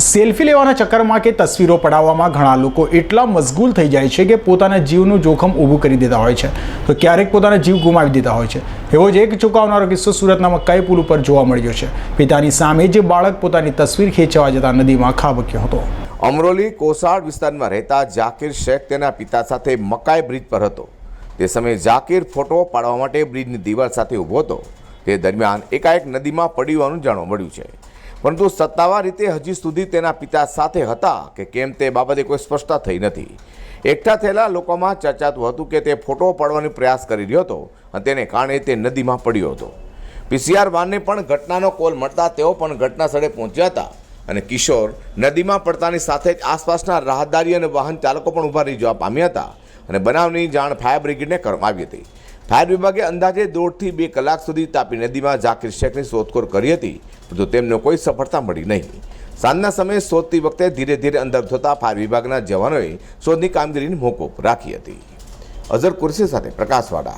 Selfie લેવાના ચક્કરમાં કે તસવીરો પડાવવામાં ઘણા લોકો એટલા મશગુલ થઈ જાય છે કે પોતાના જીવનું જોખમ ઊભું કરી દેતા હોય છે. તો ક્યારેક પોતાના જીવ ગુમાવી દેતા હોય છે. એવો જ એક ચોંકાવનારો કિસ્સો સુરતના મકાઈ પુલ ઉપર જોવા મળ્યો છે. પિતાની સામે જે બાળક પોતાની તસવીર ખેંચવા જતા નદીમાં ખાબક્યો હતો. અમરોલી કોસાડ વિસ્તારમાં રહેતા જાકીર શેખ તેના પિતા સાથે મકાઈ બ્રિજ પર હતો. તે સમયે જાકીર ફોટો પાડવા માટે બ્રિજની દિવાલ સાથે ઊભો હતો. તે દરમિયાન એકાએક નદીમાં પડી હોવાનું જાણવા મળ્યું છે. પરંતુ સત્તાવાર રીતે હજી સુધી તેના પિતા સાથે હતા કે કેમ તે બાબતે કોઈ સ્પષ્ટતા થઈ નથી. એકઠા થયેલા લોકોમાં ચર્ચાતું હતું કે તે ફોટો પાડવાનો પ્રયાસ કરી રહ્યો હતો અને તેને કારણે તે નદીમાં પડ્યો હતો. પીસીઆર વાનને પણ ઘટનાનો કોલ મળતા તેઓ પણ ઘટના સ્થળે પહોંચ્યા હતા અને કિશોર નદીમાં પડતાની સાથે જ આસપાસના રાહદારી અને વાહન ચાલકો પણ ઊભા રહી જવા પામ્યા હતા અને બનાવની જાણ ફાયર બ્રિગેડને કરવામાં આવી હતી. ફાયર વિભાગે અંદાજે દોઢથી બે કલાક સુધી તાપી નદીમાં ઝાકીર શેખની શોધખોળ કરી હતી, પરંતુ તેમને કોઈ સફળતા મળી નહીં. સાંજના સમયે શોધતી વખતે ધીરે ધીરે અંદર થતા ફાયર વિભાગના જવાનોએ શોધની કામગીરીને મોકૂફ રાખી હતી. અઝર કુરશી સાથે પ્રકાશવાડા